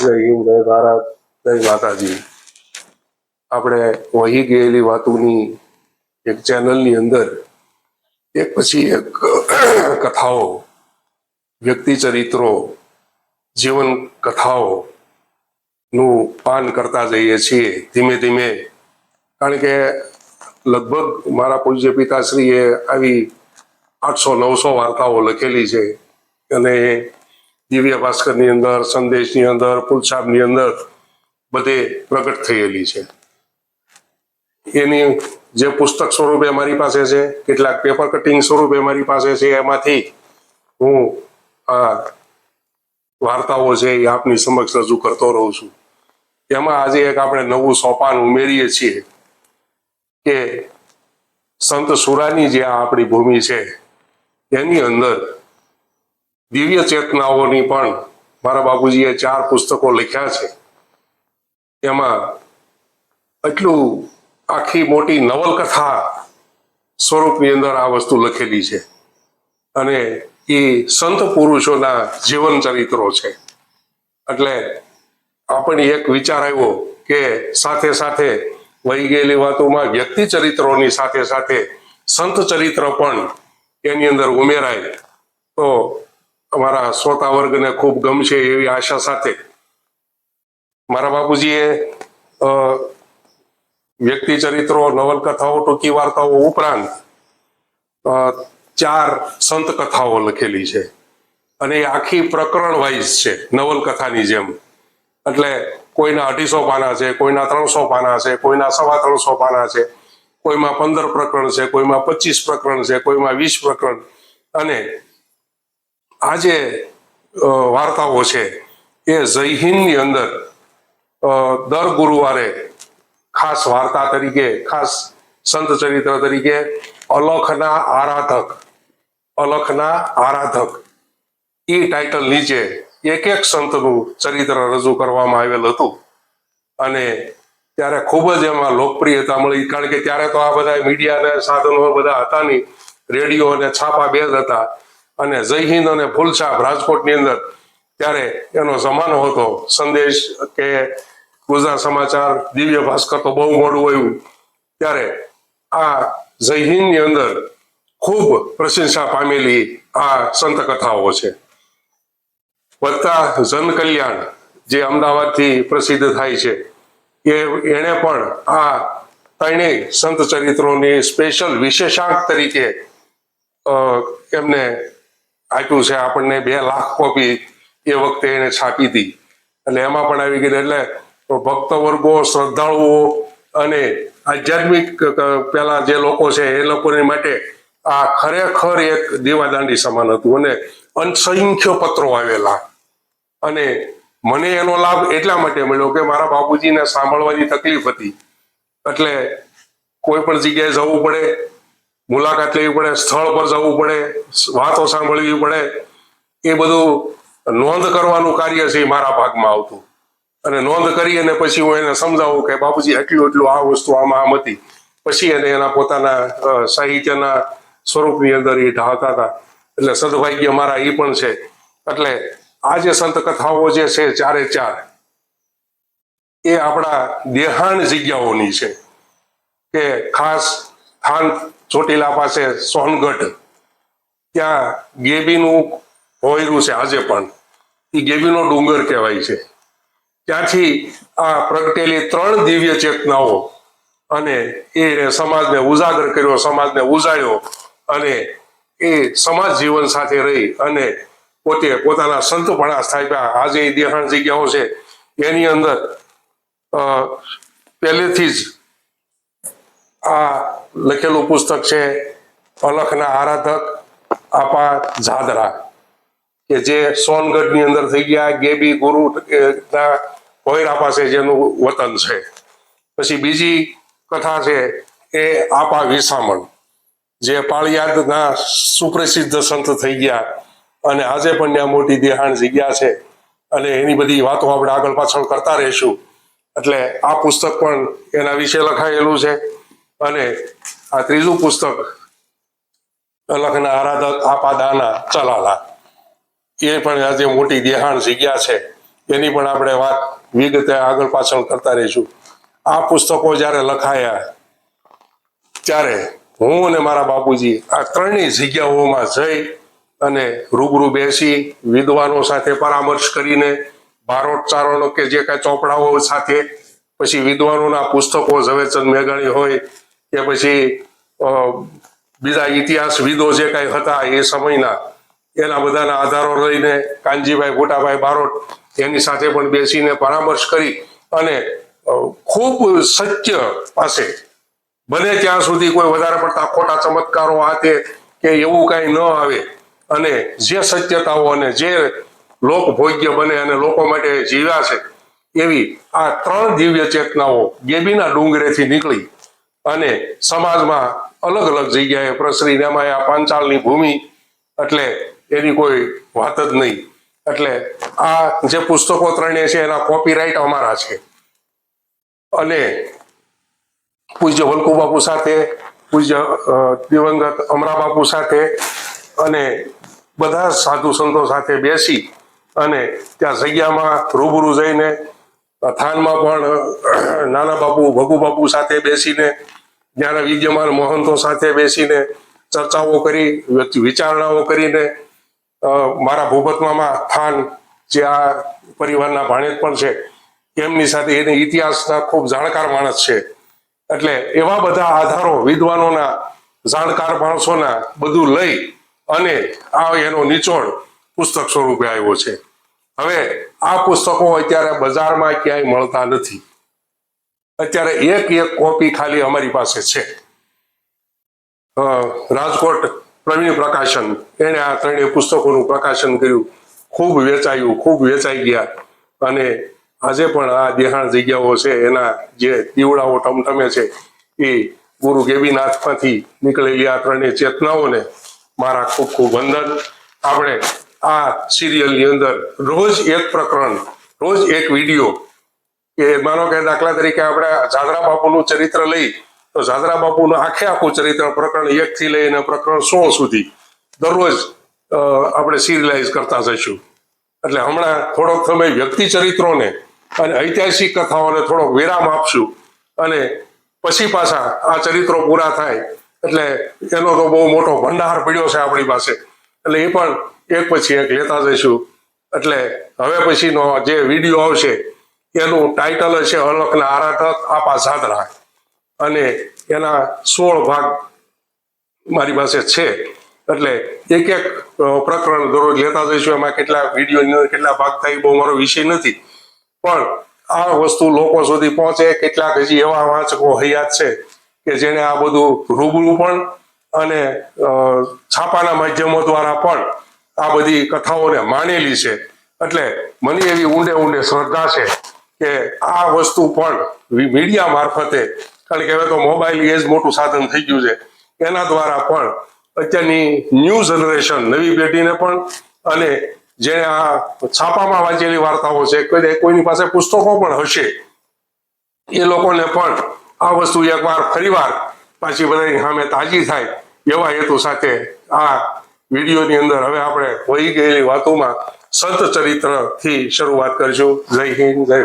જય હિન્દ, જય ભારત, જય માતાજી. આપણે વહી ગયેલી વાતોની એક ચેનલની અંદર એક પછી એક કથાઓ, વ્યક્તિ ચરિત્રો, જીવન કથાઓ નું પાન કરતા જઈએ છીએ ધીમે ધીમે. કારણ કે લગભગ મારા પૂજ્ય પિતાશ્રીએ આવી આઠસો નવસો વાર્તાઓ લખેલી છે અને દિવ્ય ભાસ્કરની અંદર, સંદેશની અંદર પુલસાબની અંદર બધે પ્રગટ થયેલી છે. એની જે પુસ્તક સ્વરૂપે મારી પાસે છે, કેટલાક પેપર કટિંગ સ્વરૂપે મારી પાસે છે, એમાંથી હું આ વાર્તાઓ છે એ આપની સમક્ષ રજૂ કરતો રહું છું. એમાં આજે એક આપણે નવું સોપાન ઉમેરીએ છીએ કે સંત સુરાની જે આપણી ભૂમિ છે, એની અંદર દિવ્ય ચેતનાઓની પણ મારા બાપુજીએ ચાર પુસ્તકો લખ્યા છે. એમાં એટલું આખી મોટી નવલકથા સ્વરૂપની અંદર આ વસ્તુ લખેલી છે. અને એ સંત પુરુષોના જીવન ચરિત્રો છે. એટલે આપણને એક વિચાર આવ્યો કે સાથે સાથે વહી ગયેલી વાતોમાં વ્યક્તિ ચરિત્રોની સાથે સાથે સંત ચરિત્ર પણ એની અંદર ઉમેરાય. તો અમારા શ્રોતા વર્ગને ખૂબ ગમશે એવી આશા સાથે મારા બાપુજીએ વ્યક્તિ ચરિત્રો, નવલકથાઓ, ટૂંકી વાર્તાઓ ઉપરાંત ચાર સંત કથાઓ લખેલી છે. અને એ આખી પ્રકરણ વાઇઝ છે, નવલકથાની જેમ. એટલે કોઈના અઢીસો પાના છે, કોઈના ત્રણસો પાના છે, કોઈના સવા ત્રણસો પાના છે, કોઈમાં પંદર પ્રકરણ છે, કોઈમાં પચીસ પ્રકરણ છે, કોઈમાં વીસ પ્રકરણ. અને આ જે વાર્તાઓ છે. એ જયહિંદની અંદર દર ગુરુવારે ખાસ વાર્તા તરીકે, ખાસ સંત ચરિત્ર તરીકે અલખના આરાધક અલખના આરાધક. એ ટાઇટલ નીચે એક એક સંતનું ચરિત્ર રજૂ કરવામાં આવેલ હતું. અને ત્યારે ખૂબ જ એમાં લોકપ્રિયતા મળી, કારણ કે ત્યારે તો આ બધા મીડિયાના સાધનો બધા હતા નહીં. રેડિયો અને છાપા બે જ હતા. અને જય હિન્દ અને ફૂલછાપ રાજકોટની અંદર ત્યારે એનો જમાનો હતો. સંદેશ કે ગુજરાત સમાચાર દિવ્ય ભાસ્કર તો બહુ મોડું આવ્યું ત્યારે આ જય હિન્દની અંદર ખૂબ પ્રશંસા પામેલી આ સંત કથાઓ છે. વધતા જન કલ્યાણ જે અમદાવાદથી પ્રસિદ્ધ થાય છે, એ એણે પણ આ ત્રણેય સંત ચરિત્રોની સ્પેશિયલ વિશેષાંક તરીકે એમને આપ્યું છે, આપણને બે લાખ કોપી એ વખતે એને છાપી હતી. એટલે એમાં પણ આવી ગઈ એટલે ભક્ત વર્ગો શ્રદ્ધાળુઓ અને આધ્યાત્મિક પેલા જે લોકો છે, એ લોકોની માટે આ ખરેખર એક દીવાદાંડી સમાન હતું અને અસંખ્ય પત્રો આવેલા. અને મને એનો લાભ એટલા માટે મળ્યો કે મારા બાપુજીને સાંભળવાની તકલીફ હતી. એટલે કોઈ પણ જગ્યાએ જવું પડે મુલાકાત લેવી પડે, સ્થળ પર જવું પડે, વાતો સાંભળવી પડે. એ બધું નોંધ કરવાનું કાર્ય છે મારા ભાગમાં આવતું. અને નોંધ કરી અને પછી હું એને સમજાવું કે બાપુજી એટલું એટલું આ વસ્તુ આમાં આમ હતી. પછી એને એના પોતાના સાહિત્યના સ્વરૂપની અંદર એ ઢાળતા હતા. એટલે સદભાગ્ય મારા એ પણ છે. એટલે આ જે સંત કથાઓ જે છે ચારે ચાર, એ આપણા દેહાણ જગ્યાઓની છે. કે ખાસ થાન ચોટીલા પાસે સોનગઢ. ત્યાં ગેબીનું હોયરું છે આજે પણ. એ ગેબીનો ડુંગર કહેવાય છે. ત્યાંથી આ પ્રગટેલી ત્રણ દિવ્ય ચેતનાઓ અને એ સમાજને ઉજાગર કર્યો, સમાજને ઉજાળ્યો અને એ સમાજ જીવન સાથે રહી અને પોતે પોતાના સંતપણા સ્થાપ્યા. આજે એ દેહાણ જગ્યાઓ છે. એની અંદર પહેલેથી જ આ લખેલું પુસ્તક છે અલખના આરાધક આપા જાદરા કે જે સોનગઢની અંદર થઈ ગયા, ગેબી ગુરુ ના કોયરા પાસે જેનું વતન છે. પછી બીજી કથા છે એ આપા વિસામણ, જે પાળિયાદના સુપ્રસિદ્ધ સંત થઈ ગયા અને આજે પણ ત્યાં મોટી દેહાણ જગ્યા છે અને એની બધી વાતો આપણે આગળ પાછળ કરતા રહીશું. એટલે આ પુસ્તક પણ એના વિશે લખાયેલું છે. અને આ ત્રીજું પુસ્તક, અલખના આરાધક આપાદાના ચલાલા. એ પણ આજે મોટી દેહાણ જગ્યા છે, એની પણ આપણે વાત વિગતે આગળ પાછળ કરતા રહીશું. આ પુસ્તકો જ્યારે લખાયા, ત્યારે હું અને મારા બાપુજી આ ત્રણેય જગ્યાઓમાં જઈ અને રૂબરૂ બેસી વિદ્વાનો સાથે પરામર્શ કરીને બારોટચારણો કે જે કાંઈ ચોપડાઓ સાથે, પછી વિદ્વાનોના પુસ્તકો ઝવેરચંદ મેઘાણી હોય કે પછી બીજા ઇતિહાસવિદો જે કાંઈ હતા એ સમયના, એના બધાના આધારો લઈને કાનજીભાઈ ગોટાભાઈ બારોટ એની સાથે પણ બેસીને પરામર્શ કરી અને ખૂબ સત્ય પાસે બને ત્યાં સુધી કોઈ વધારે પડતા ખોટા ચમત્કારો આ કે એવું કાંઈ ન આવે. અને જે સત્યતાઓ અને જે લોકભોગ્ય બને અને લોકો માટે જીવ્યા છે, એવી આ ત્રણ દિવ્ય ચેતનાઓ ગેબીના ડુંગરેથી નીકળી. અને સમાજમાં અલગ અલગ જગ્યાએ પ્રસરીને એમાં આ પાંચાળની ભૂમિ એટલે એની કોઈ વાત જ નહીં. એટલે આ જે પુસ્તકો ત્રણેય છે એના કોપીરાઇટ અમારા છે. અને પૂજ્ય વલ્કુ બાપુ સાથે, પૂજ્ય દિવંગત અમરા બાપુ સાથે અને બધા સાધુ સંતો સાથે બેસી અને ત્યાં જગ્યામાં રૂબરૂ જઈને થાનમાં પણ નાના બાપુ, ભગુ બાપુ સાથે બેસીને જ્યારે વિદ્યમાન મહંતો સાથે બેસીને ચર્ચાઓ કરી વિચારણાઓ કરીને મારા ભૂપતમામાં થાન જે આ પરિવારના ભાણેજ પણ છે, એમની સાથે એને ઇતિહાસના ખૂબ જાણકાર માણસ છે. એટલે એવા બધા આધારો વિદ્વાનોના, જાણકાર માણસોના બધું લઈ અને આ એનો નિચોડ પુસ્તક સ્વરૂપે આવ્યો છે. હવે આ પુસ્તકો અત્યારે બજારમાં ક્યાંય મળતા નથી. અત્યારે એક એક કોપી ખાલી અમારી પાસે છે. રાજકોટ પ્રવીણ પ્રકાશન એણે આ ત્રણેય પુસ્તકોનું પ્રકાશન કર્યું. ખૂબ વેચાયું, ખૂબ વેચાઈ ગયા. અને આજે પણ આ દેહાણ જગ્યાઓ છે, એના જે દીવડાઓ ટમટમે છે, એ ગુરુ ગેબીનાથમાંથી નીકળેલી આ ત્રણેય ચેતનાઓને મારા ખૂબ ખૂબ વંદન. આપણે આ સિરિયલની અંદર રોજ એક પ્રકરણ, રોજ એક વીડિયો. કે માનો કે દાખલા તરીકે આપણે જાદરા બાપુનું ચરિત્ર લઈ, તો જાદરા બાપુનું આખે આખું ચરિત્ર પ્રકરણ એક થી લઈને પ્રકરણ સો સુધી દરરોજ આપણે સિરિયલાઇઝ કરતા જઈશું. એટલે હમણાં થોડોક સમય વ્યક્તિ ચરિત્રોને અને ઐતિહાસિક કથાઓને થોડોક વિરામ આપશું અને પછી પાછા આ ચરિત્રો પૂરા થાય. એટલે એનો તો બહુ મોટો ભંડાર પડ્યો છે આપણી પાસે. એટલે એ પણ એક પછી એક લેતા જઈશું. એટલે હવે પછીનો જે વીડિયો આવશે, એનું ટાઇટલ હશે અલખના આરાધક આપા સાદરા. અને એના સોળ ભાગ મારી પાસે છે. એટલે એક એક પ્રકરણ દરરોજ લેતા જઈશું. એમાં કેટલા વિડીયોની કેટલા ભાગ થાય બહુ મારો વિષય નથી. પણ આ વસ્તુ લોકો સુધી પહોંચે, કેટલાક હજી એવા વાંચકો હયાત છે કે જેને આ બધું રૂબરૂ પણ અને છાપાના માધ્યમો દ્વારા પણ આ બધી કથાઓને માનેલી છે. એટલે મને એવી ઊંડે ઊંડે શ્રદ્ધા છે કે આ વસ્તુ પણ મીડિયા મારફતે, કારણ કે હવે તો મોબાઈલ એ જ મોટું સાધન થઈ ગયું છે. એના દ્વારા પણ અત્યારની ન્યૂ જનરેશન, નવી પેઢીને પણ અને જેને આ છાપામાં વાંચેલી વાર્તાઓ છે, કોઈ કોઈની પાસે પુસ્તકો પણ હશે, એ લોકોને પણ આ વસ્તુ એકવાર, ફરીવાર પાછી બધાની સામે તાજી થાય. એવા હેતુ સાથે આ વિડીયોની અંદર હવે આપણે વહી ગયેલી વાતોમાં સંત ચરિત્રથી શરૂઆત કરીશું. જય હિન્દ, જય